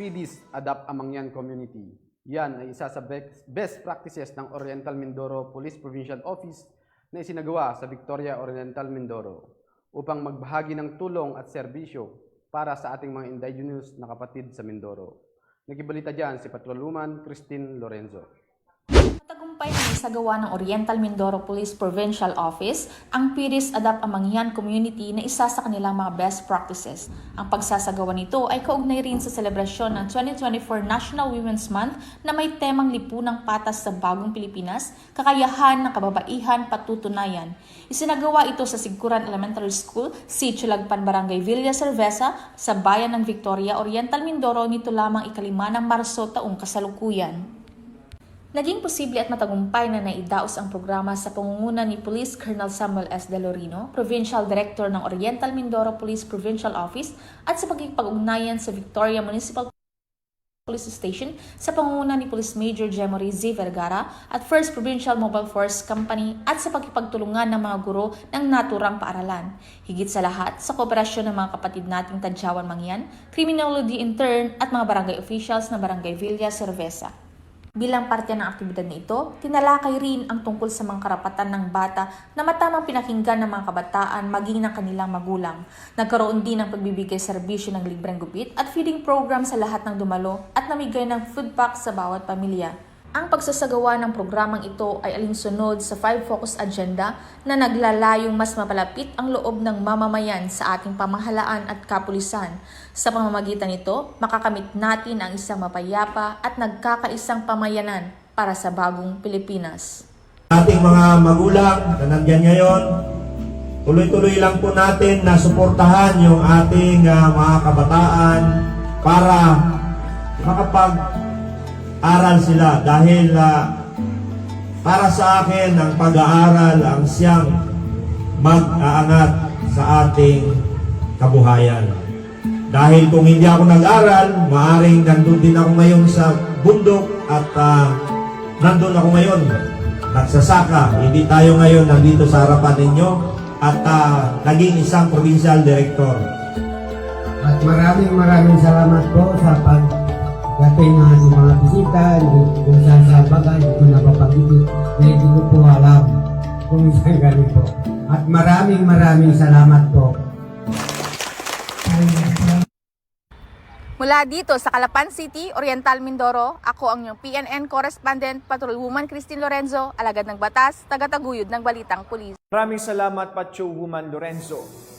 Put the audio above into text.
PDs Adapt Amangyan Community. Yan ay isa sa be- best practices ng Oriental Mindoro Police Provincial Office na isinagawa sa Victoria Oriental Mindoro upang magbahagi ng tulong at serbisyo para sa ating mga indigenous na kapatid sa Mindoro. Nagibalita dyan si Patrolwoman Christine Lorenzo. Isagawa ng Oriental Mindoro Police Provincial Office ang PIRIS Adapt Amangyan Community na isa sa kanilang mga best practices. Ang pagsasagawa nito ay kaugnay rin sa selebrasyon ng 2024 National Women's Month na may temang lipunang patas sa bagong Pilipinas, kakayahan ng kababaihan patutunayan. Isinagawa ito sa Sigkuran Elementary School, Sitio Lagpan, Barangay Villa Cerveza, sa bayan ng Victoria, Oriental Mindoro nito lamang ikalima ng Marso taong kasalukuyan. Naging posible at matagumpay na naidaos ang programa sa pangunguna ni Police Colonel Samuel S. Delorino, Provincial Director ng Oriental Mindoro Police Provincial Office at sa pagkipag-ugnayan sa Victoria Municipal Police Station sa pangunguna ni Police Major Jemory Z. Vergara at First Provincial Mobile Force Company at sa pagkipagtulungan ng mga guro ng naturang paaralan. Higit sa lahat, sa kooperasyon ng mga kapatid nating Tadyawan Mangyan, Criminology Intern at mga barangay officials ng Barangay Villa Cerveza. Bilang parte ng aktibidad na ito, tinalakay rin ang tungkol sa mga karapatan ng bata na matamang pinakinggan ng mga kabataan maging ng kanilang magulang. Nagkaroon din ng pagbibigay serbisyo ng libreng gupit at feeding program sa lahat ng dumalo at namigay ng food pack sa bawat pamilya. Ang pagsasagawa ng programang ito ay alinsunod sa five focus agenda na naglalayong mas mapalapit ang loob ng mamamayan sa ating pamahalaan at kapulisan. Sa pamamagitan nito, makakamit natin ang isang mapayapa at nagkakaisang pamayanan para sa bagong Pilipinas. ating mga magulang na nandyan ngayon, tuloy-tuloy lang po natin na suportahan yung ating ah, mga kabataan para makapag-aral sila dahil ah, para sa akin ang pag-aaral ang siyang mag-aangat sa ating kabuhayan. Dahil kung hindi ako nag-aral, maaring nandun din ako ngayon sa bundok at ah, nandun ako ngayon nagsasaka. Hindi tayo ngayon nandito sa harapan ninyo at ah, naging isang provincial director. At maraming maraming salamat po sa pagdating ng ating mga bisita. Hindi ko saan sa bagay, hindi ko napapagigit na hindi ko po alam kung saan galing po. At maraming maraming salamat po. Mula dito sa Calapan City, Oriental Mindoro, ako ang inyong PNN correspondent, Patrolwoman Christine Lorenzo, alagad ng batas, tagataguyod ng Balitang Pulis. Maraming salamat, Pacho Woman Lorenzo.